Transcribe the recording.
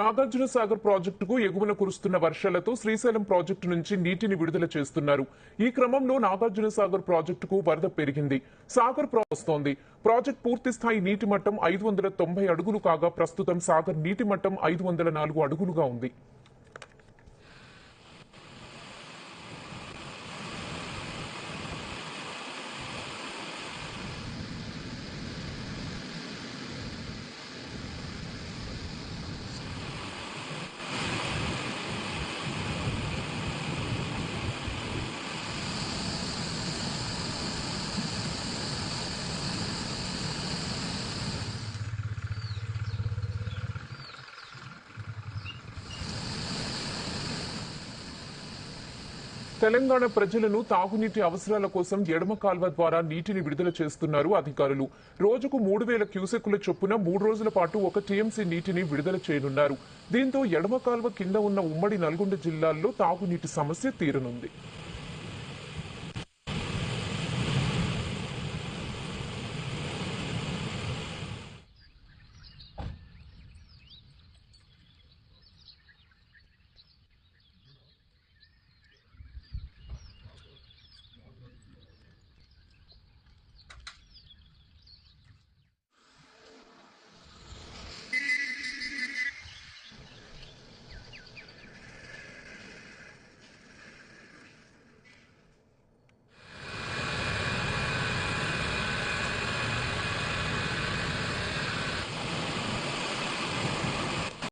నాగార్జున సాగర్ ప్రాజెక్టుకు ఎగువన కురుస్తున్న వర్షాలతో శ్రీశైలం ప్రాజెక్టు నుంచి నీటిని విడుదల చేస్తున్నారు. ఈ క్రమంలో నాగార్జున సాగర్ ప్రాజెక్టుకు వరద పెరిగింది. సాగర్ వస్తోంది ప్రాజెక్టు పూర్తి స్థాయి నీటి మట్టం ఐదు వందల తొంభై అడుగులు కాగా ప్రస్తుతం సాగర్ నీటి మట్టం ఐదు వందల నాలుగు అడుగులుగా ఉంది. తెలంగాణ ప్రజలను తాగునీటి అవసరాల కోసం ఎడమ కాల్వ ద్వారా నీటిని విడుదల చేస్తున్నారు అధికారులు. రోజుకు మూడు వేల క్యూసెక్కుల చొప్పున మూడు రోజుల పాటు ఒక టీఎంసీ నీటిని విడుదల చేయనున్నారు. దీంతో ఎడమ కాల్వ కింద ఉన్న ఉమ్మడి నల్గొండ జిల్లాల్లో తాగునీటి సమస్య తీరనుంది.